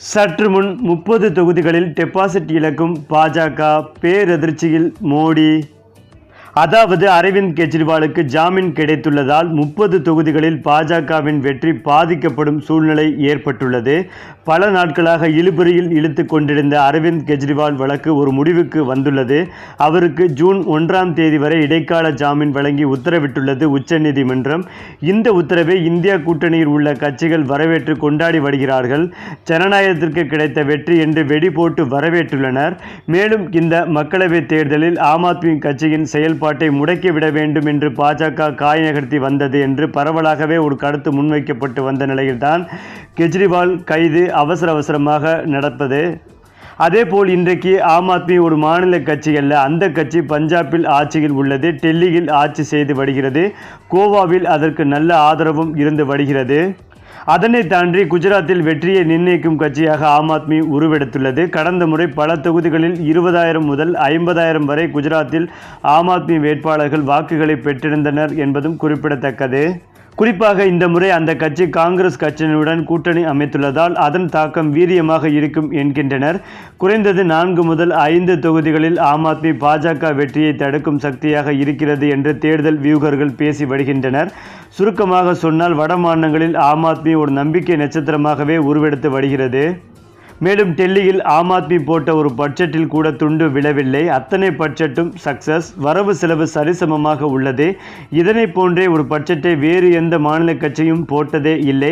சற்று முன் முப்பது தொகுதிகளில் டெபாசிட் இழக்கும் பாஜக பேரதிர்ச்சியில் மோடி. அதாவது அரவிந்த் கெஜ்ரிவாலுக்கு ஜாமீன் கிடைத்துள்ளதால் முப்பது தொகுதிகளில் பாஜகவின் வெற்றி பாதிக்கப்படும் சூழ்நிலை ஏற்பட்டுள்ளது. பல நாட்களாக இழுபறியில் இழுத்து கொண்டிருந்த அரவிந்த் கெஜ்ரிவால் வழக்கு ஒரு முடிவுக்கு வந்துள்ளது. அவருக்கு ஜூன் ஒன்றாம் தேதி வரை இடைக்கால ஜாமீன் வழங்கி உத்தரவிட்டுள்ளது உச்சநீதிமன்றம். இந்த உத்தரவை இந்தியா கூட்டணியில் உள்ள கட்சிகள் வரவேற்று கொண்டாடி வருகிறார்கள். ஜனநாயகத்திற்கு கிடைத்த வெற்றி என்று வெடி போட்டு வரவேற்றுள்ளனர். மேலும் இந்த மக்களவைத் தேர்தலில் ஆம் ஆத்மி கட்சியின் செயல்பாட்டை முடக்கிவிட வேண்டும் என்று பாஜக காய் நகர்த்தி வந்தது என்று பரவலாகவே ஒரு கருத்து முன்வைக்கப்பட்டு வந்த நிலையில்தான் கெஜ்ரிவால் கைது அவசர அவசரமாக நடப்பது. அதேபோல் இன்றைக்கு ஆம் ஆத்மி ஒரு மாநில கட்சி அல்ல அந்த கட்சி பஞ்சாபில் ஆட்சியில் உள்ளது டெல்லியில் ஆட்சி செய்து வருகிறது கோவாவில் அதற்கு நல்ல ஆதரவும் இருந்து வருகிறது. அதனை தாண்டி குஜராத்தில் வெற்றியை நிர்ணயிக்கும் கட்சியாக ஆம் ஆத்மி உருவெடுத்துள்ளது. கடந்த முறை பல தொகுதிகளில் இருபதாயிரம் முதல் ஐம்பதாயிரம் வரை குஜராத்தில் ஆம் ஆத்மி வேட்பாளர்கள் வாக்குகளை பெற்றிருந்தனர் என்பதும் குறிப்பிடத்தக்கது. குறிப்பாக இந்த முறை அந்த கட்சி காங்கிரஸ் கட்சியினுடன் கூட்டணி அமைத்துள்ளதால் அதன் தாக்கம் வீரியமாக இருக்கும் என்கின்றனர். குறைந்தது நான்கு முதல் ஐந்து தொகுதிகளில் ஆம் ஆத்மி பாஜக வெற்றியை தடுக்கும் சக்தியாக இருக்கிறது என்று தேர்தல் வியூகர்கள் பேசி வருகின்றனர். சுருக்கமாக சொன்னால் வட மாநிலங்களில் ஆம் ஆத்மி ஒரு நம்பிக்கை நட்சத்திரமாகவே உருவெடுத்து வருகிறது. மேலும் டெல்லியில் ஆம் ஆத்மி போட்ட ஒரு பட்ஜெட்டில் கூட துண்டு விழவில்லை. அத்தனை பட்ஜெட்டும் சக்சஸ் வரவு செலவு சரிசமமாக உள்ளது. இதனை போன்றே ஒரு பட்ஜெட்டை வேறு எந்த மாநில கட்சியும் போட்டதே இல்லை.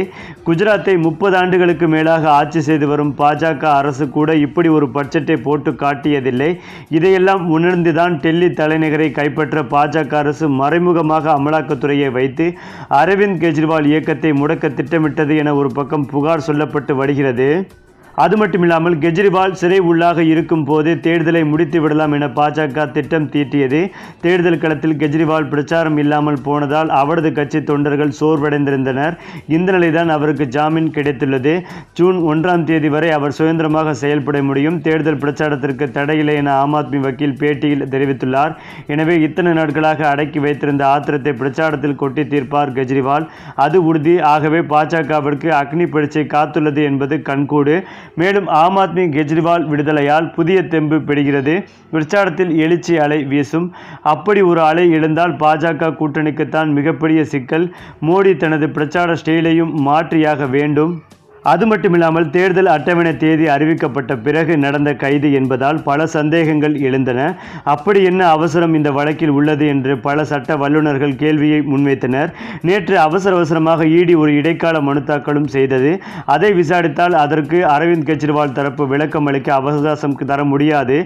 குஜராத்தை முப்பது ஆண்டுகளுக்கு மேலாக ஆட்சி செய்து வரும் பாஜக அரசு கூட இப்படி ஒரு பட்ஜெட்டை போட்டு காட்டியதில்லை. இதையெல்லாம் உணர்ந்துதான் டெல்லி தலைநகரை கைப்பற்ற பாஜக அரசு மறைமுகமாக அமலாக்கத்துறையை வைத்து அரவிந்த் கெஜ்ரிவால் இயக்கத்தை முடக்க திட்டமிட்டது என ஒரு பக்கம் புகார் சொல்லப்பட்டு வருகிறது. அது மட்டுமில்லாமல் கெஜ்ரிவால் சிறை உள்ளாக இருக்கும் போது தேர்தலை முடித்து விடலாம் என பாஜக திட்டம் தீட்டியது. தேர்தல் களத்தில் கெஜ்ரிவால் பிரச்சாரம் இல்லாமல் போனதால் அவரது கட்சி தொண்டர்கள் சோர்வடைந்திருந்தனர். இந்த நிலைதான் அவருக்கு ஜாமீன் கிடைத்துள்ளது. ஜூன் ஒன்றாம் தேதி வரை அவர் சுதந்திரமாக செயல்பட முடியும். தேர்தல் பிரச்சாரத்திற்கு தடையில்லை என ஆம் ஆத்மி வக்கீல் பேட்டியில் தெரிவித்துள்ளார். எனவே இத்தனை நாட்களாக அடக்கி வைத்திருந்த ஆத்திரத்தை பிரச்சாரத்தில் கொட்டி தீர்ப்பார் கெஜ்ரிவால். அது உறுதி. ஆகவே பாஜகவிற்கு அக்னி பரீட்சை காத்துள்ளது என்பது கண்கூடு. மேலும் ஆம் ஆத்மி கெஜ்ரிவால் விடுதலையால் புதிய தெம்பு பெறுகிறது. பிரச்சாரத்தில் எழுச்சி அலை வீசும். அப்படி ஒரு அலை எழுந்தால் பாஜக கூட்டணிக்குத்தான் மிகப்பெரிய சிக்கல். மோடி தனது பிரச்சார ஸ்டைலையும் மாற்றியாக வேண்டும். அது மட்டுமில்லாமல் தேர்தல் அட்டவணை தேதி அறிவிக்கப்பட்ட பிறகு நடந்த கைது என்பதால் பல சந்தேகங்கள் எழுந்தன. அப்படி என்ன அவசரம் இந்த வழக்கில் உள்ளது என்று பல சட்ட வல்லுநர்கள் கேள்வியை முன்வைத்தனர். நேற்று அவசர அவசரமாக இடி ஒரு இடைக்கால மனு தாக்கலும் செய்தது. அதை விசாரித்தால் அதற்கு அரவிந்த் கெஜ்ரிவால் தரப்பு விளக்கம் அளிக்க அவகாசம் தர முடியாது.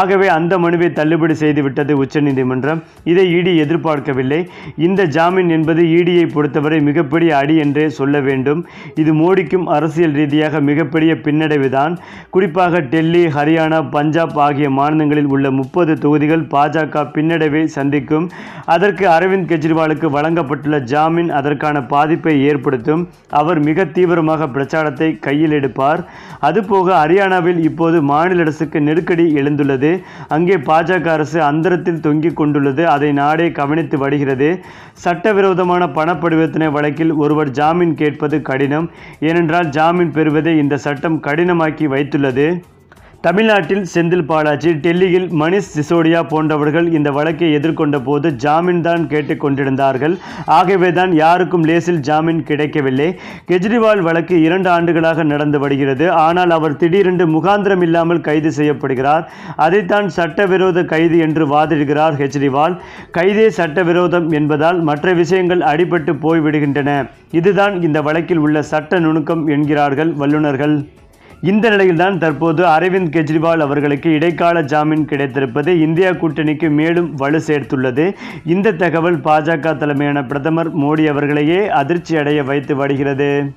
ஆகவே அந்த மனுவை தள்ளுபடி செய்துவிட்டது உச்சநீதிமன்றம். இதை இடி எதிர்பார்க்கவில்லை. இந்த ஜாமீன் என்பது இடியை பொறுத்தவரை மிகப்பெரிய அடி என்றே சொல்ல வேண்டும். இது மோடிக்கும் அரசியல் ரீதியாக மிகப்பெரிய பின்னடைவுதான். குறிப்பாக டெல்லி ஹரியானா பஞ்சாப் ஆகிய மாநிலங்களில் உள்ள முப்பது தொகுதிகள் பாஜக பின்னடைவை சந்திக்கும். அதற்கு அரவிந்த் கெஜ்ரிவாலுக்கு வழங்கப்பட்டுள்ள ஜாமீன் அதற்கான பாதிப்பை ஏற்படுத்தும். அவர் மிக தீவிரமாக பிரச்சாரத்தை கையில் எடுப்பார். அதுபோக ஹரியானாவில் இப்போது மாநில அரசுக்கு நெருக்கடி எழுந்துள்ளது. அங்கே பாஜக அரசு அந்தரத்தில் தொங்கிக் கொண்டுள்ளது. அதை நாடே கவனித்து வருகிறது. சட்டவிரோதமான பணப்பரிவர்த்தனை வழக்கில் ஒருவர் ஜாமீன் கேட்பது கடினம். ஏனென்றால் ஜாமீன் பெறுவதை இந்த சட்டம் கடினமாக்கி வைத்துள்ளது. தமிழ்நாட்டில் செந்தில் பாலாஜி டெல்லியில் மணிஷ் சிசோடியா போன்றவர்கள் இந்த வழக்கை எதிர்கொண்ட போது ஜாமீன் தான் கேட்டுக்கொண்டிருந்தார்கள் ஆகவே தான் யாருக்கும் லேசில் ஜாமீன் கிடைக்கவில்லை. கெஜ்ரிவால் வழக்கு இரண்டு ஆண்டுகளாக நடந்து வருகிறது. ஆனால் அவர் திடீரென்று முகாந்திரம் இல்லாமல் கைது செய்யப்படுகிறார். அதைத்தான் சட்டவிரோத கைது என்று வாதிடுகிறார் கெஜ்ரிவால். கைதே சட்டவிரோதம் என்பதால் மற்ற விஷயங்கள் அடிபட்டு போய்விடுகின்றன. இதுதான் இந்த வழக்கில் உள்ள சட்ட நுணுக்கம் என்கிறார்கள் வல்லுநர்கள். இந்த நிலையில்தான் தற்போது அரவிந்த் கெஜ்ரிவால் அவர்களுக்கு இடைக்கால ஜாமீன் கிடைத்திருப்பது இந்தியா கூட்டணிக்கு மேலும் வலு சேர்த்துள்ளது. இந்த தகவல் பாஜக தலைமையான பிரதமர் மோடி அவர்களையே அதிர்ச்சி அடைய வைத்து வருகிறது.